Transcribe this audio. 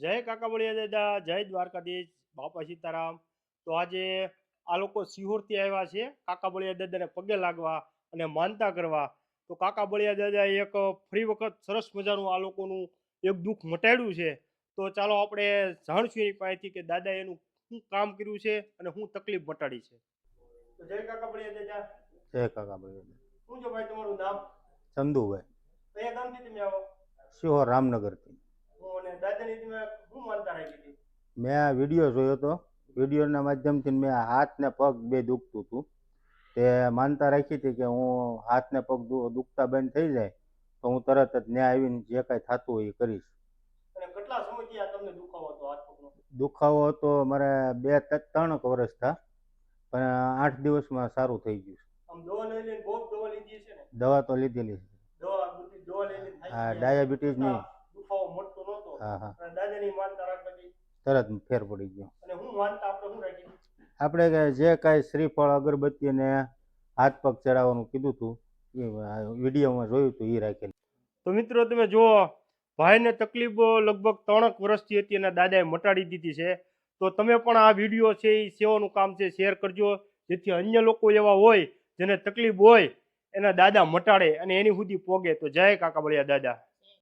જય કાકા બળિયા દાદા જય દ્વારકાધીશ બાપા સીતારામ. તો આજે આ લોકો સિહોરથી આવ્યા છે કાકા બળિયા દાદાને પગે લાગવા અને માનતા કરવા. તો કાકા બળિયા દાદા એક ફરી વખત સરસ મજાનું આ લોકોનું એક દુઃખ મટાડ્યું છે. તો ચાલો આપણે જાણશું એની પાસેથી કે દાદા એનું શું કામ કર્યું છે અને શું તકલીફ મટાડી છે. તો જય કાકા બળિયા દાદા. જય કાકા શું છે ભાઈ તમારું નામ? ચંદુભાઈ. કયા ગામથી તમે આવો? શિહોર રામનગરથી મેં આ વીડિયો જોયો હતો વિડીયોના માધ્યમથી મેં હાથ ને પગ બે દુખતું હતું. તે માનતા રાખી હતી કે હું હાથ ને પગ દુખતા બંધ થઈ જાય તો હું તરત જ ત્યાં આવીને જે કાંઈ થતું હોય એ કરીશ. દુખાવો હતો મારે બે ત્રણ વર્ષ થા પણ આઠ દિવસમાં સારું થઈ ગયું. દવા તો લીધેલી હા ડાયાબિટીસ ગયા. હા હા. અને દાદાની માનતા રાખવાથી. તરત ફેર પડી ગયો. અને હું માનતા આપણે શું રાખી? આપણે કે જે કાંઈ શ્રીફળ અગરબત્તી અને હાથ પગ ચડાવવાનું કીધું હતું એ વિડીયોમાં જોયું હતું એ રાખેલું. તો મિત્રો તમે જુઓ ભાઈને તકલીફ લગભગ ત્રણક વર્ષથી હતી અને દાદાએ મટાડી દીધી છે. તો તમે પણ આ વીડિયો છે એ સેવાનું કામ છે શેર કરજો. જેથી અન્ય લોકો એવા હોય જેને તકલીફ હોય એના દાદા મટાડે અને એની સુધી પોગે. તો જય કાકા બળિયા દાદા.